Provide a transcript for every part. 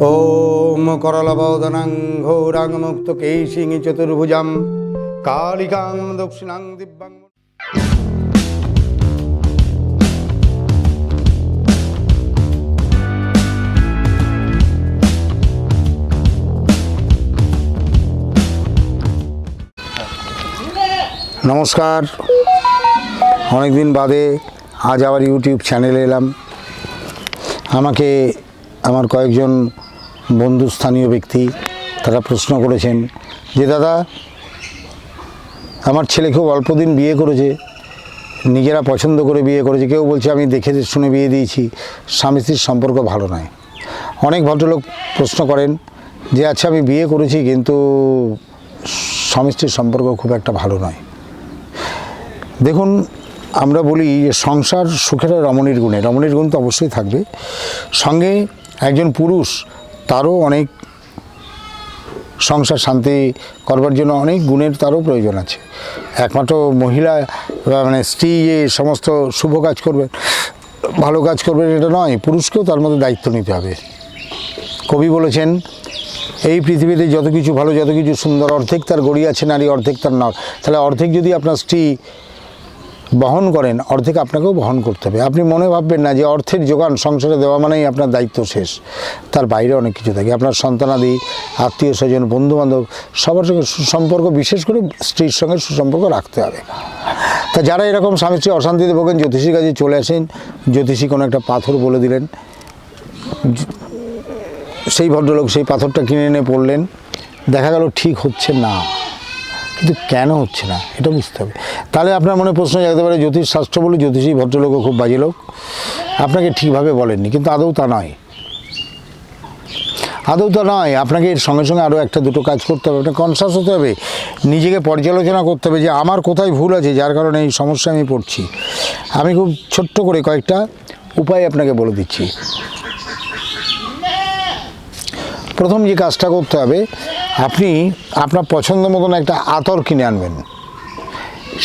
ওম করলবদনাং ঘোরাং মুক্ত কেশিং চতুর্ভুজাম কালিকাং দক্ষিণাং দিব্যাং নমস্কার অনেক দিন বাদে আজ আবার ইউটিউব চ্যানেলে এলাম। আমাকে আমার কয়েকজন বন্ধু স্থানীয় ব্যক্তি, তারা প্রশ্ন করেছেন যে, দাদা, আমার ছেলে খুব অল্প দিন বিয়ে করেছে, নিজেরা পছন্দ করে বিয়ে করেছে, কেউ বলছে আমি দেখে শুনে বিয়ে দিয়েছি, স্বামী স্ত্রীর সম্পর্ক ভালো নয়। অনেক ভদ্রলোক প্রশ্ন করেন যে আচ্ছা আমি বিয়ে করেছি, কিন্তু স্বামী স্ত্রীর সম্পর্ক খুব একটা ভালো নয়। দেখুন, আমরা বলি যে, সংসার সুখের রমণীর গুণে, রমণীর গুণ তো অবশ্যই থাকবে। সঙ্গে একজন পুরুষ তারও অনেক সংসার শান্তি করবার জন্য অনেক গুণের তারও প্রয়োজন আছে। একমাত্র মহিলা মানে স্ত্রী যে সমস্ত শুভ কাজ করবেন, ভালো কাজ করবেন এটা নয়, পুরুষকেও তার মধ্যে দায়িত্ব নিতে হবে। কবি বলেছেন, এই পৃথিবীতে যত কিছু ভালো, যত কিছু সুন্দর, অর্ধেক তার গড়ি আছে, নারী অর্ধেক তার নর তাহলে অর্ধেক যদি আপনার স্ত্রী বহন করেন, অর্ধেক আপনাকেও বহন করতে হবে। আপনি মনে ভাববেন না যে অর্থের যোগান সংসারে দেওয়া মানেই আপনার দায়িত্ব শেষ। তার বাইরে অনেক কিছু থাকে। আপনার সন্তানাদি আত্মীয় স্বজন বন্ধুবান্ধব, সবার সঙ্গে সুসম্পর্ক, বিশেষ করে স্ত্রীর সঙ্গে সুসম্পর্ক রাখতে হবে। তা যারা এরকম স্বামী স্ত্রী অশান্তিতে ভোগেন, জ্যোতিষীর কাছে চলে আসেন, জ্যোতিষী কোনো একটা পাথর বলে দিলেন। সেই ভদ্রলোক সেই পাথরটা কিনে এনে পড়লেন। দেখা গেল ঠিক হচ্ছে না। কিন্তু কেন হচ্ছে না? এটা বুঝতে হবে। তাহলে আপনার মনে প্রশ্ন জাগতে পারে, জ্যোতিষ শাস্ত্র বলে জ্যোতিষী ভদ্রলোকও খুব বাজে লোক। আপনাকে ঠিকভাবে বলেননি, কিন্তু আদৌ তা নয়। আদৌ তা নয়, আপনাকে এর সঙ্গে সঙ্গে আরও একটা দুটো কাজ করতে হবে। আপনাকে কনসাস হতে হবে, নিজেকে পর্যালোচনা করতে হবে যে আমার কোথায় ভুল আছে, যার কারণে এই সমস্যায় আমি পড়ছি। আমি খুব ছোট্ট করে কয়েকটা উপায় আপনাকে বলে দিচ্ছি। প্রথম যে কাজটা করতে হবে আপনি আপনার পছন্দ মতন একটা আতর কিনে আনবেন।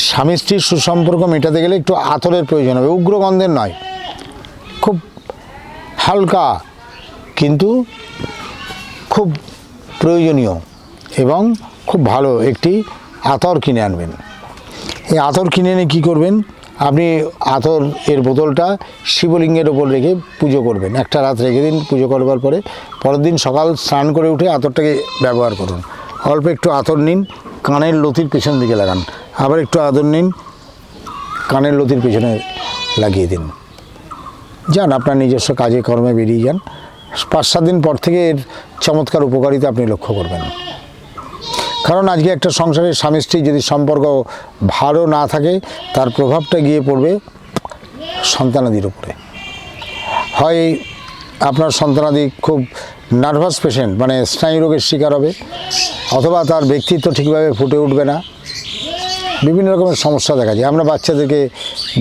স্বামী স্ত্রীর সুসম্পর্ক মেটাতে গেলে একটু আতরের প্রয়োজন হবে, উগ্রগন্ধের নয়। খুব হালকা, কিন্তু খুব প্রয়োজনীয় এবং খুব ভালো একটি আতর কিনে আনবেন। এই আতর কিনে এনে কী করবেন? আপনি আতর এর বোতলটা শিবলিঙ্গের ওপর রেখে পুজো করবেন। একটা রাত রেখে দিন পুজো করবার পরে। পরের দিন সকাল স্নান করে উঠে আতরটাকে ব্যবহার করুন। অল্প একটু আতর নিন, কানের লতির পেছন দিকে লাগান। আবার একটু আতর নিন, কানের লতির পেছনে লাগিয়ে দিন। যান, আপনার নিজস্ব কাজে কর্মে বেরিয়ে যান। পাঁচ সাত দিন পর থেকে এর চমৎকার উপকারিতা আপনি লক্ষ্য করবেন। কারণ আজকে একটা সংসারের স্বামী স্ত্রী যদি সম্পর্ক ভালো না থাকে, তার প্রভাবটা গিয়ে পড়বে সন্তানাদির উপরে। হয় আপনার সন্তানাদি খুব নার্ভাস পেশেন্ট মানে স্নায়ু রোগের শিকার হবে, অথবা তার ব্যক্তিত্ব ঠিকভাবে ফুটে উঠবে না। বিভিন্ন রকমের সমস্যা দেখা যায়। আমরা বাচ্চাদেরকে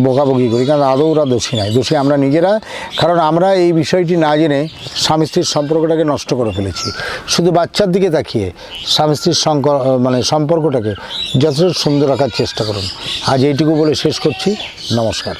বকাবকি করি, কারণ আদৌ ওরা দোষী নাই দোষী আমরা নিজেরা, কারণ আমরা এই বিষয়টি না জেনে স্বামী স্ত্রীর সম্পর্কটাকে নষ্ট করে ফেলেছি। শুধু বাচ্চার দিকে তাকিয়ে স্বামী স্ত্রীর মানে সম্পর্কটাকে যথেষ্ট সুন্দর রাখার চেষ্টা করুন। আজ এইটুকু বলে শেষ করছি। নমস্কার।